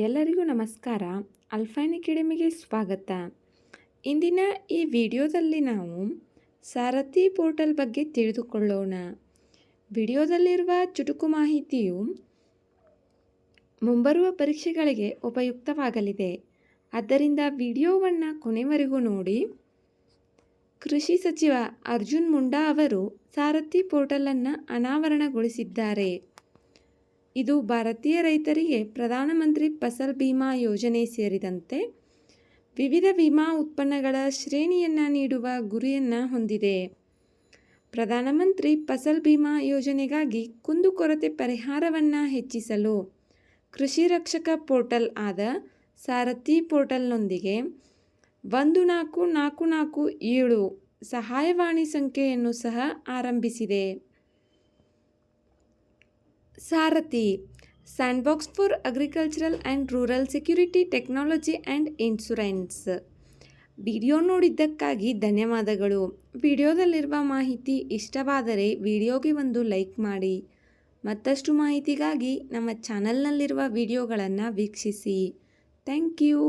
ಎಲ್ಲರಿಗೂ ನಮಸ್ಕಾರ. ಅಲ್ಫೈನ್ ಅಕಾಡೆಮಿಗೆ ಸ್ವಾಗತ. ಇಂದಿನ ಈ ವಿಡಿಯೋದಲ್ಲಿ ನಾವು ಸಾರಥಿ ಪೋರ್ಟಲ್ ಬಗ್ಗೆ ತಿಳಿದುಕೊಳ್ಳೋಣ. ವಿಡಿಯೋದಲ್ಲಿರುವ ಚುಟುಕು ಮಾಹಿತಿಯು ಮುಂಬರುವ ಪರೀಕ್ಷೆಗಳಿಗೆ ಉಪಯುಕ್ತವಾಗಲಿದೆ. ಆದ್ದರಿಂದ ವಿಡಿಯೋವನ್ನು ಕೊನೆವರೆಗೂ ನೋಡಿ. ಕೃಷಿ ಸಚಿವ ಅರ್ಜುನ್ ಮುಂಡಾ ಅವರು ಸಾರಥಿ ಪೋರ್ಟಲನ್ನು ಅನಾವರಣಗೊಳಿಸಿದ್ದಾರೆ. ಇದು ಭಾರತೀಯ ರೈತರಿಗೆ ಪ್ರಧಾನಮಂತ್ರಿ ಫಸಲ್ ಬಿಮಾ ಯೋಜನೆ ಸೇರಿದಂತೆ ವಿವಿಧ ವಿಮಾ ಉತ್ಪನ್ನಗಳ ಶ್ರೇಣಿಯನ್ನು ನೀಡುವ ಗುರಿಯನ್ನು ಹೊಂದಿದೆ. ಪ್ರಧಾನಮಂತ್ರಿ ಫಸಲ್ ಬಿಮಾ ಯೋಜನೆಗಾಗಿ ಕುಂದುಕೊರತೆ ಪರಿಹಾರವನ್ನು ಹೆಚ್ಚಿಸಲು ಕೃಷಿ ರಕ್ಷಕ ಪೋರ್ಟಲ್ ಆದ ಸಾರಥಿ ಪೋರ್ಟಲ್ನೊಂದಿಗೆ ಒಂದು ನಾಲ್ಕು ನಾಲ್ಕು ನಾಲ್ಕು ಏಳು ಸಹಾಯವಾಣಿ ಸಂಖ್ಯೆಯನ್ನು ಸಹ ಆರಂಭಿಸಿದೆ. Sarathi, sandbox for agricultural and rural security technology and insurance. Video ನೋಡಿದ್ದಕ್ಕಾಗಿ ಧನ್ಯವಾದಗಳು. ವಿಡಿಯೋದಲ್ಲಿರುವ ಮಾಹಿತಿ ಇಷ್ಟವಾದರೆ ವಿಡಿಯೋಗೆ ಒಂದು ಲೈಕ್ ಮಾಡಿ. ಮತ್ತಷ್ಟು ಮಾಹಿತಿಗಾಗಿ ನಮ್ಮ ಚಾನಲ್ನಲ್ಲಿರುವ ವಿಡಿಯೋಗಳನ್ನು ವೀಕ್ಷಿಸಿ. Thank you.